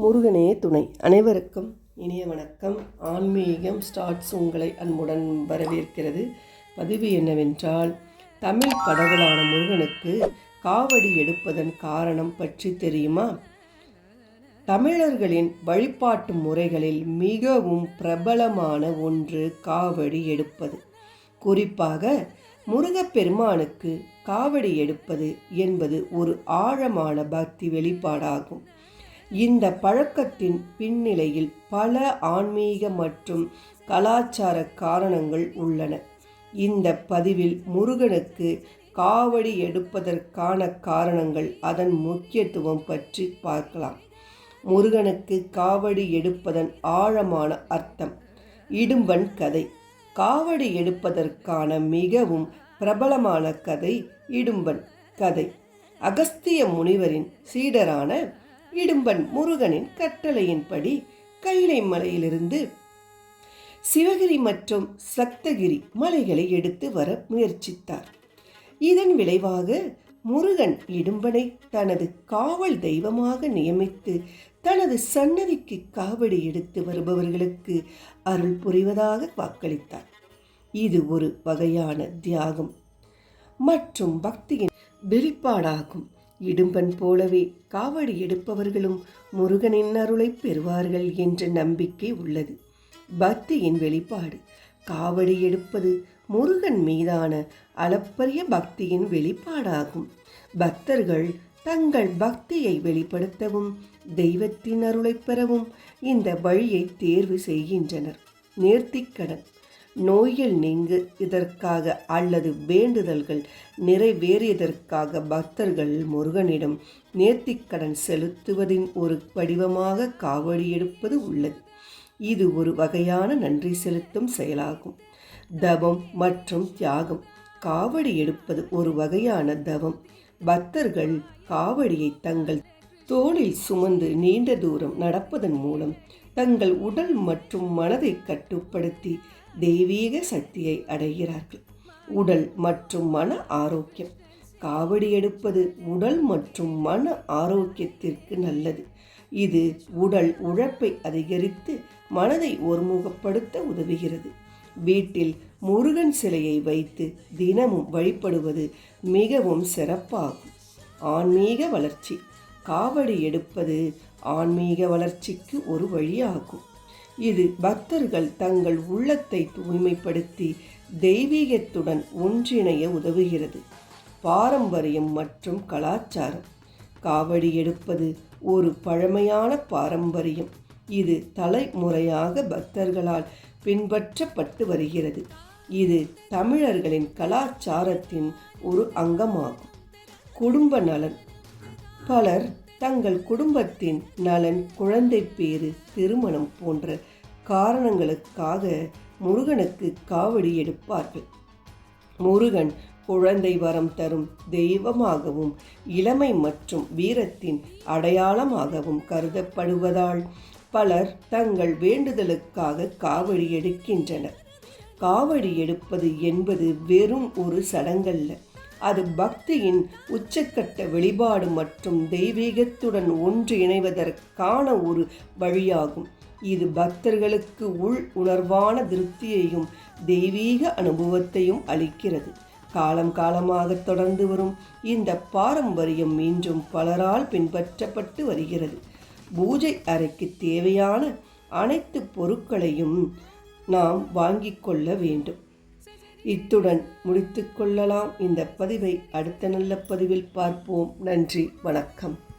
முருகனே துணை. அனைவருக்கும் இனிய வணக்கம். ஆன்மீகம் ஸ்டார்ட்ஸ் உங்களை அன்புடன் வரவேற்கிறது. பதிவு என்னவென்றால் தமிழ் கடவுளான முருகனுக்கு காவடி எடுப்பதன் காரணம் பற்றி தெரியுமா? தமிழர்களின் வழிபாட்டு முறைகளில் மிகவும் பிரபலமான ஒன்று காவடி எடுப்பது. குறிப்பாக முருகப்பெருமானுக்கு காவடி எடுப்பது என்பது ஒரு ஆழமான பக்தி வெளிப்பாடாகும். இந்த பழக்கத்தின் பின்னிலையில் பல ஆன்மீக மற்றும் கலாச்சார காரணங்கள் உள்ளன. இந்த பதிவில் முருகனுக்கு காவடி எடுப்பதற்கான காரணங்கள் அதன் முக்கியத்துவம் பற்றி பார்க்கலாம். முருகனுக்கு காவடி எடுப்பதன் ஆழமான அர்த்தம். இடும்பன் கதை. காவடி எடுப்பதற்கான மிகவும் பிரபலமான கதை இடும்பன் கதை. அகஸ்திய முனிவரின் சீடரான இடும்பன் முருகனின் கட்டளையின்படி கைலை மலையிலிருந்து சிவகிரி மற்றும் சப்தகிரி மலைகளை எடுத்து வர முயற்சித்தார். இதன் விளைவாக முருகன் இடும்பனை தனது காவல் தெய்வமாக நியமித்து தனது சன்னதிக்கு காவடி எடுத்து வருபவர்களுக்கு அருள் புரிவதாக வாக்களித்தார். இது ஒரு வகையான தியாகம். மற்றும் பக்தியின் வெளிப்பாடாகும். இடும்பன் போலவே காவடி எடுப்பவர்களும் முருகனின் அருளை பெறுவார்கள் என்ற நம்பிக்கை உள்ளது. பக்தியின் வெளிப்பாடு. காவடி எடுப்பது முருகன் மீதான அளப்பரிய பக்தியின் வெளிப்பாடாகும். பக்தர்கள் தங்கள் பக்தியை வெளிப்படுத்தவும் தெய்வத்தின் அருளை பெறவும் இந்த வழியை தேர்வு செய்கின்றனர். நேர்த்திக்கடன். நோயில் நீங்கு இதற்காக அல்லது வேண்டுதல்கள் நிறைவேறியதற்காக பக்தர்கள் முருகனிடம் நேர்த்திக்கடன் செலுத்துவதின் ஒரு வடிவமாக காவடி எடுப்பது உள்ளது. இது ஒரு வகையான நன்றி செலுத்தும் செயலாகும். தவம் மற்றும் தியாகம். காவடி எடுப்பது ஒரு வகையான தவம் பக்தர்கள் காவடியை தங்கள் தோளில் சுமந்து நீண்ட தூரம் நடப்பதன் மூலம் தங்கள் உடல் மற்றும் மனதை கட்டுப்படுத்தி தெய்வீக சக்தியை அடைகிறார்கள். உடல் மற்றும் மன ஆரோக்கியம். காவடி எடுப்பது உடல் மற்றும் மன ஆரோக்கியத்திற்கு நல்லது. இது உடல் உழைப்பை அதிகரித்து மனதை ஒருமுகப்படுத்த உதவுகிறது. வீட்டில் முருகன் சிலையை வைத்து தினமும் வழிபடுவது மிகவும் சிறப்பாகும். ஆன்மீக வளர்ச்சி. காவடி எடுப்பது ஆன்மீக வளர்ச்சிக்கு ஒரு வழியாகும். இது பக்தர்கள் தங்கள் உள்ளத்தை தூய்மைப்படுத்தி தெய்வீகத்துடன் ஒன்றிணைய உதவுகிறது. பாரம்பரியம் மற்றும் கலாச்சாரம். காவடி எடுப்பது ஒரு பழமையான பாரம்பரியம். இது தலைமுறையாக பக்தர்களால் பின்பற்றப்பட்டு வருகிறது. இது தமிழர்களின் கலாச்சாரத்தின் ஒரு அங்கமாகும். குடும்ப நலன். பலர் தங்கள் குடும்பத்தின் நலன் குழந்தை பேறு திருமணம் போன்ற காரணங்களுக்காக முருகனுக்கு காவடி எடுப்பார்கள். முருகன் குழந்தை வரம் தரும் தெய்வமாகவும் இளமை மற்றும் வீரத்தின் அடையாளமாகவும் கருதப்படுவதால் பலர் தங்கள் வேண்டுதலுக்காக காவடி எடுக்கின்றனர். காவடி எடுப்பது என்பது வெறும் ஒரு சடங்கல்ல. அது பக்தியின் உச்சக்கட்ட வெளிப்பாடு மற்றும் தெய்வீகத்துடன் ஒன்று இணைவதற்கான ஒரு வழியாகும். இது பக்தர்களுக்கு உள் உணர்வான திருப்தியையும் தெய்வீக அனுபவத்தையும் அளிக்கிறது. காலம் காலமாக தொடர்ந்து வரும் இந்த பாரம்பரியம் மீண்டும் பலரால் பின்பற்றப்பட்டு வருகிறது. பூஜை அறைக்கு தேவையான அனைத்து பொருட்களையும் நாம் வாங்கிக் கொள்ள வேண்டும். இத்துடன் முடித்து கொள்ளலாம். இந்த பதிவை அடுத்த நல்ல பதிவில் பார்ப்போம். நன்றி. வணக்கம்.